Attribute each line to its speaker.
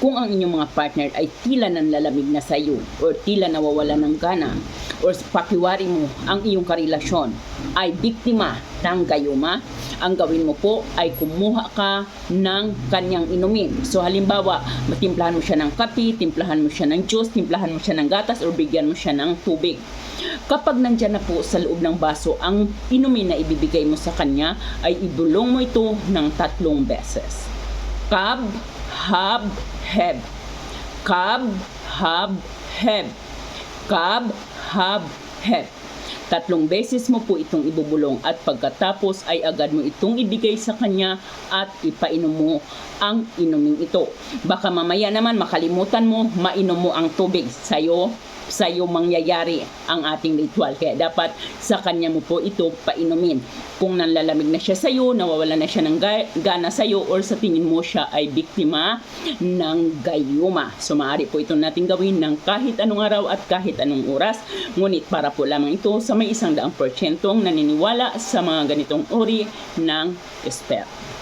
Speaker 1: kung ang inyong mga partner ay tila nanlalamig na sa iyo or tila nawawala ng gana or pakiwari mo ang iyong karelasyon ay biktima ng gayuma, ang gawin mo po ay kumuha ka ng kanyang inumin. So halimbawa, matimplahan mo siya ng kape, timplahan mo siya ng juice, timplahan mo siya ng gatas or bigyan mo siya ng tubig. Kapag nandyan na po sa loob ng baso ang inumin na ibibigay mo sa kanya, ay ibulong mo ito ng tatlong beses. Kab, hab, heb. Kab, hab, heb. Kab, hab, heb. Tatlong beses mo po itong ibubulong at pagkatapos ay agad mo itong ibigay sa kanya at ipainom mo ang inuming ito. Baka mamaya naman makalimutan mo, mainom mo ang tubig sa'yo sa'yo mangyayari ang ating ritual. Kaya dapat sa kanya mo po ito painumin. Kung nanlalamig na siya sa'yo, nawawala na siya ng ga- gana sa'yo, or sa tingin mo siya ay biktima ng gayuma. So maaari po ito natin gawin ng kahit anong araw at kahit anong oras. Ngunit para po lamang ito sa may isang daang porsyentong naniniwala sa mga ganitong uri ng espert.